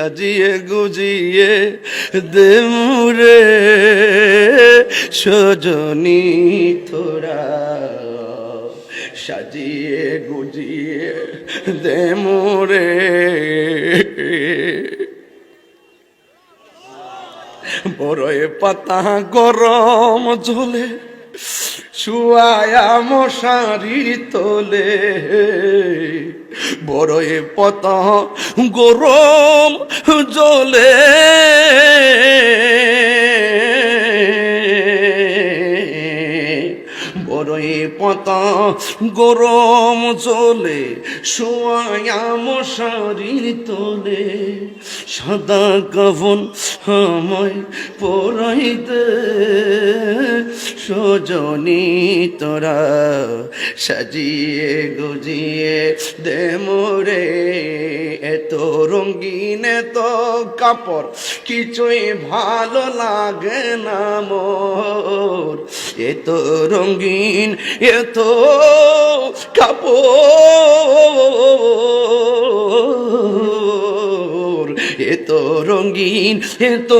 সাজিয়ে গুজিয়ে দেমুরে সজনী তোরা সাজিয়ে গুজিয়ে দেমুরে বড়য়ে পাতা গরম ঝোলে, শুয়ায়া মশারি তোলে। বড়য়ে পাতা গরম জলে। বড়য়ে পাতা গরম চলে শোয়া মশারি তোলে। সাদা কাফন আমায় পরাইতে। সজনী তোরা সাজিয়ে গুজিয়ে দে মোরে এত রঙিন, এত কাপড়, কিছুই ভালো লাগে না মোর। এত রঙিন, এত কাপড় এত রঙিন এত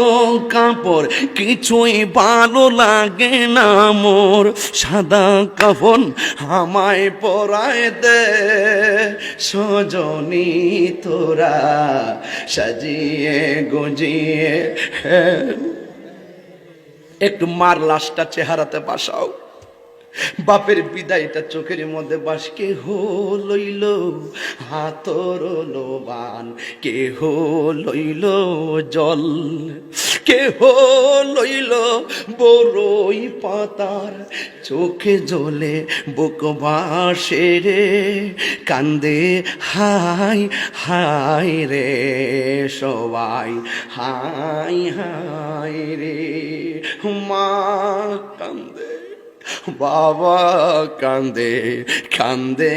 কাপড়, কিছুই ভালো লাগে না মোর। সাদা কাফন আমায় পরায় দে, সজনী তোরা সাজিয়ে গুজিয়ে একটু মার লাশটা চেহারাতে বাসাও। বাপের বিদায়টা চোখের মধ্যে বাস কে লইল, হাতর লোবান কে হো লইল জল কে হো লইল বড়ই পাতার চোখে জলে বুক বাসে রে, কান্দে হাই হাই রে সবাই, হাই হাই রে, মা কান্দে বাবা কান্দে কান্দে